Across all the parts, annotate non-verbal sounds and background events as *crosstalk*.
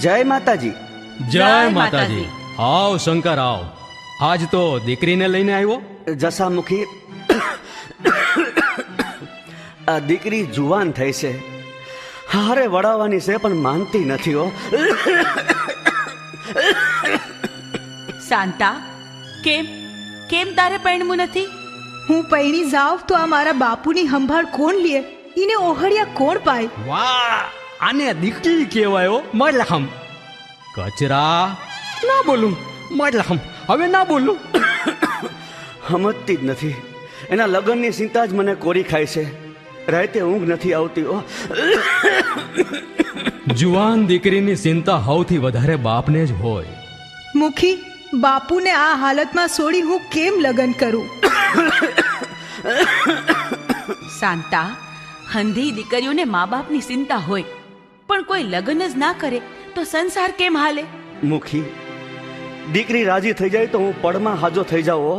જય માતાજી. જય માતાજી. આવ શંકર આવ. આજ તો દીકરીને લઈને આવ્યો? જસામુખી આ દીકરી જુવાન થઈ છે. હારે વડાવવાની છે પણ માનતી નથી હો. શાંતા કેમ? કેમ તારે પૈણવું નથી? હું પૈણી જાવ તો આ મારા બાપુની સંભાળ કોણ લે? ઈને ઓહળિયા કોણ પાય? વાહ! આને દીકરી કહેવાયો મરલહમ કચરા? ના બોલું મરલહમ હવે ના બોલું. સમજતી જ નથી. એના લગ્નની ચિંતા જ મને કોરી ખાય છે. રાતે ઊંઘ નથી આવતી જુવાન દીકરીની ચિંતા સૌથી વધારે બાપને જ હોય. મુખી બાપુને આ હાલતમાં છોડી હું કેમ લગ્ન કરું? *coughs* શાંતા હંધી દીકરીઓને મા બાપની ચિંતા હોય. પણ કોઈ લગ્ન જ ના કરે તો સંસાર કેમ હાલે? મુખી દીકરી રાજી થઈ જાય તો હું પડમાં હાજો થઈ જાઉં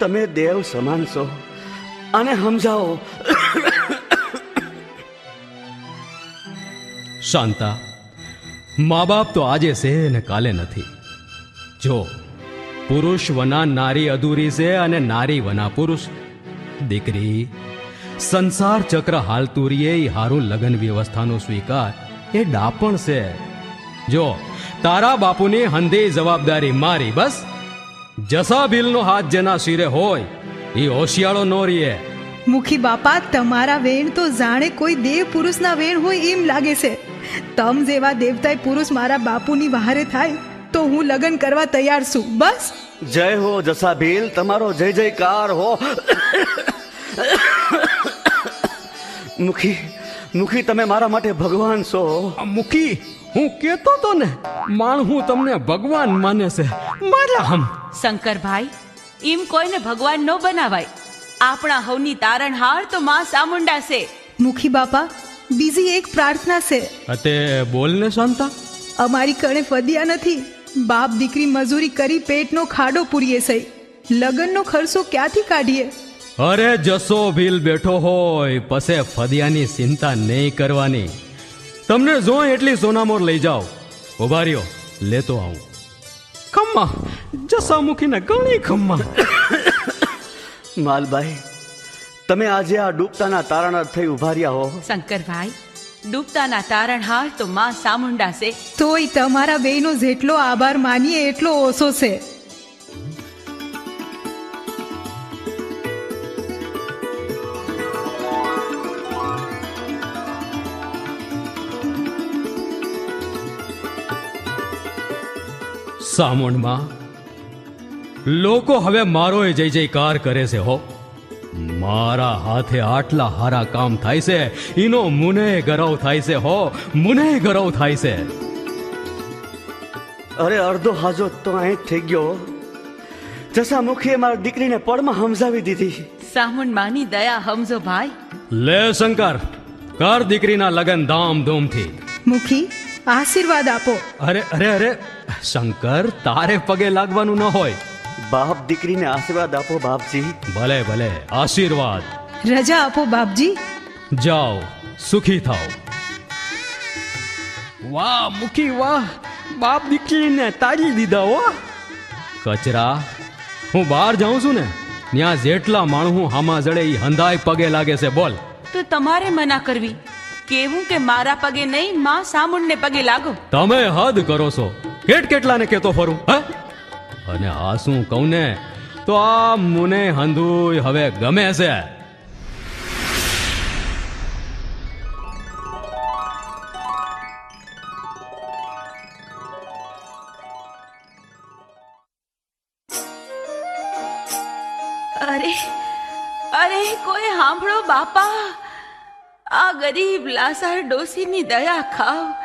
તમે દેવ સમાન છો અને સમજાવો. શાંતા મા બાપ તો આજે છે ને કાલે નથી. જો પુરુષ વના નારી અધૂરી છે અને નારી વના પુરુષ. દીકરી સંસાર ચક્ર હાલતું રીએ હારું લગ્ન વ્યવસ્થાનો સ્વીકાર. એ ડાપણ છે. જો તારા બાપુની હંદે જવાબદારી મારી બસ? જસા ભીલનો હાથ જેના શિરે હોય એ હોશિયાળો નો રીએ. મુખી બાપા તમારા વેણ તો જાણે કોઈ દેવ પુરુષના વેણ હોય એમ લાગે છે. તમ જેવા દેવતાય પુરુષ મારા બાપુની વહારે થાય તો હું લગ્ન કરવા તૈયાર છું બસ? જય હો જસા ભીલ તમારો જય જયકાર હો. મુખી મુખી તમે મારા માટે ભગવાન છો. મુખી હું કેતો તો ને માણ હું તમને ભગવાન માને છે. મારા હમ. શંકરભાઈ એમ કોઈને ભગવાન ન બનાવાય. આપણા હવની તારણહાર તો માં સામુંડા છે. મુખી બાપા બીજી એક પ્રાર્થના છે. અતે બોલ ને શાંતા. અમારી કણે ફદિયા નથી. બાપ દીકરી મજૂરી કરી પેટનો ખાડો પૂરીએ છે. લગ્નનો ખર્ચો ક્યાંથી કાઢીએ? અરે જસો ભીલ બેઠો હોય પસે ફદિયાની ચિંતા નહીં કરવાની. તમને જો એટલી સોનામોર લઈ જાઓ. ઊભા રહ્યો લેતો આવું. ખમ્મા જસા જસામુખીને ઘણી ખમ્મા. *coughs* માલભાઈ તમે આજે આ ડૂબતાના તારણા થઈ ઊભા રહ્યા હો. શંકરભાઈ ડૂબતાના તારણહાર તો માં સામુંડા છે તોય તમારા બેયનો જેટલો આભાર માનીએ એટલો ઓછો છે. સામોણમાં. લોકો હવે મારો જય જયકાર કરે છે હો. મારા હાથે આટલા હારા કામ થાય છે. એનો મુને ગરવ થાય છે હો. મુને ગરવ થાય છે. અરે અડધો હાજો તો અહીં થઈ ગયો. જસા મુખીએ મારી દીકરીને પડમાં સમજાવી દીધી. સામુંડ માની દયા હમજો ભાઈ. લે શંકર કર દીકરીના લગન ધામધૂમથી. મુખી આશીર્વાદ આપો. અરે અરે અરે શંકર તારે પગે લાગવાનું ન હોય. બાપ દીકરીને આશીર્વાદ આપો બાપજી. ભલે ભલે. આશીર્વાદ. રજા આપો બાપજી. જાઓ સુખી થાઓ. વાહ મુખી વાહ. બાપ દીકરીને તારી દીધા હો. કચરા. હું બહાર જાઉં છું ને ત્યાં જેટલા માણું હામા જડે ઈ હંધાય પગે લાગે છે બોલ. તો તમારે મના કરવી. કેવું કે મારા પગે નહીં માં સામુંડને પગે લાગો. તમે હદ કરો છો. કેટ કેટલાને કેતો ફરું અને આ શું કહું ને, તો આ મુને હંધુય હવે ગમે છે. અરે અરે, કોઈ સાંભળો બાપા. આ ગરીબ લાસાર ડોસીની દયા ખાવ.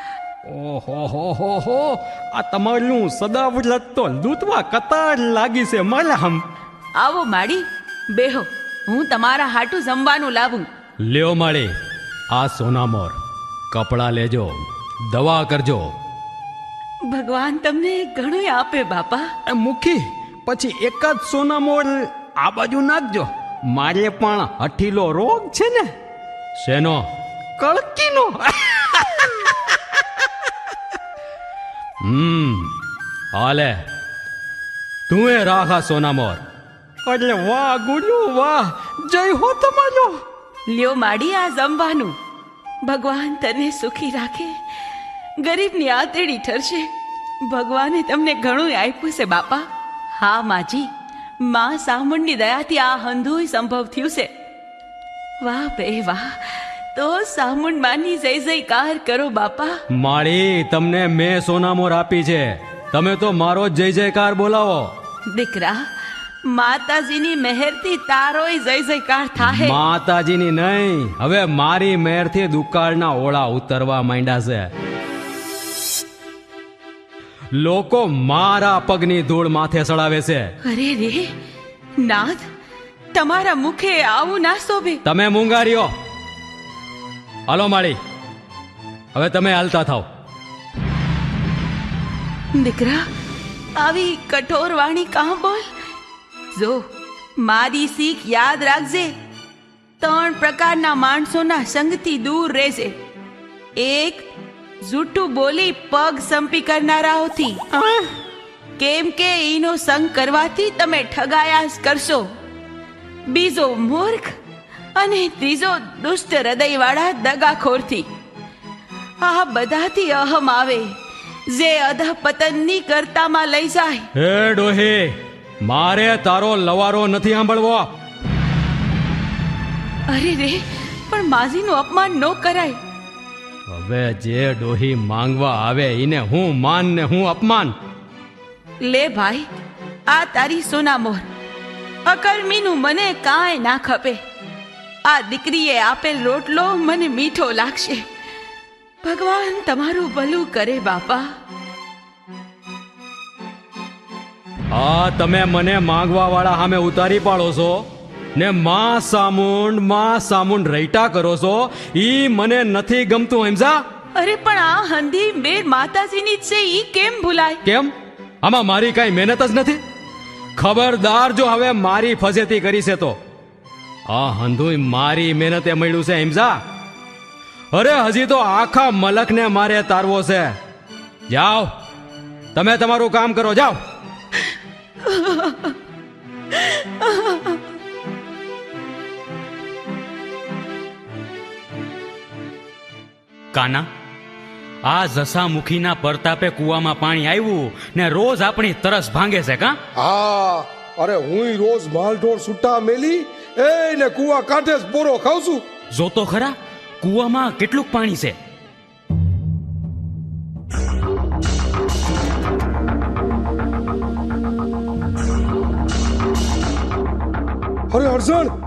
ઓહો હો હો આ તમારું સદાવ્રત તો લૂંટવા કતાર લાગી છે મલહમ. આવો માડી બેહો. હું તમારા હાટું જમવાનું લાવું. લ્યો માળી આ સોનામોર. કપડાં લેજો દવા કરજો. ભગવાન તમને ઘણું આપે બાપા. મુખી પછી એક જ સોનામોર આ બાજુ નાખજો. મારે પણ હઠીલો રોગ છે ને. શેનો? કળકીનો. *laughs* હમ હાલે તું એ રાખા સોનામોર અરે વાહ ગુડિયું વાહ જય હો તમારો લ્યો માડી આ જમવાનું ભગવાન તને સુખી રાખે ગરીબની આતેડી ઠરશે ભગવાને તમને ઘણું આપ્યું છે બાપા હા માજી માં સામણની દયાથી આ હંધુય સંભવ થયું છે વાહ બે વાહ તો સામુંડ માની જય જયકાર કરો બાપા. માળી તમને મેં સોનામોર આપી છે. તમે તો મારો જય જયકાર બોલાવો. દીકરા માતાજીની મહેરથી તારોય જય જયકાર થાય માતાજીની નહીં હવે મારી મેરથી દુકાળના ઓળા ઉતરવા માંડ્યા છે. લોકો મારા પગની ધૂળ માથે ચડાવે છે. અરે રે નાથ તમારા મુખે આવું ના શોભે. તમે મુંગારીઓ. હાલો માળી. હવે તમે હાલતા થાવ દીકરા, આવી કઠોર વાણી કાં બોલ? જો, મારી શીખ યાદ રાખજે. ત્રણ પ્રકારના માણસોના સંગથી દૂર રહેજે. એક જૂઠું બોલી પગ સંપી કરનારાઓથી. કેમ કે એનો સંગ કરવાથી તમે ઠગાયા કરશો. બીજો, મૂર્ખ અને ત્રીજો દુષ્ટ હૃદયવાળા દગાખોરથી. આ બધાથી અહમ આવે. જે અધ પતનની કરતામાં લઈ જાય. હે ડોહે મારે તારો લવારો નથી સાંભળવો. અરે રે પણ માજીનું અપમાન ન કરાય. હવે જે ડોહી માંગવા આવે એને હું માન ને હું અપમાન. લે ભાઈ આ તારી સોનામોર અકર્મીનું મને કાંઈ ના ખપે. આ દીકરીએ આપેલ રોટલો મને મીઠો લાગશે. ભગવાન તમારું ભલું કરે બાપા. આ તમે મને માંગવા વાળા સામે ઉતારી પાડો છો ને માં સામુંડમાં સામુંડ રૈટા કરો છો ઈ મને નથી ગમતું સમજા અરે પણ આ હંધી મેર માતાજીની છે ઈ કેમ ભૂલાય? કેમ? આમાં મારી કાંઈ મહેનત જ નથી? ખબરદાર જો હવે મારી ફજેતી કરી છે તો. આ હંધુય મારી મહેનતે મળ્યું છે હિમઝા અરે, હજી તો આખા મલકને મારે તારવો છે. જાઓ. તમે તમારું કામ કરો, જાઓ. કાના, આ જસામુખીના પરતાપે કૂવામાં પાણી આવ્યું ને રોજ આપણી તરસ ભાંગે છે, કા? હા, અરે હું રોજ માલઢોર છૂટા મેલી એ ને કુવા કાંઠે જ બોરો ખાઉં છું. જોતો ખરા? કૂવામાં કેટલું પાણી છે? અરે હરસણ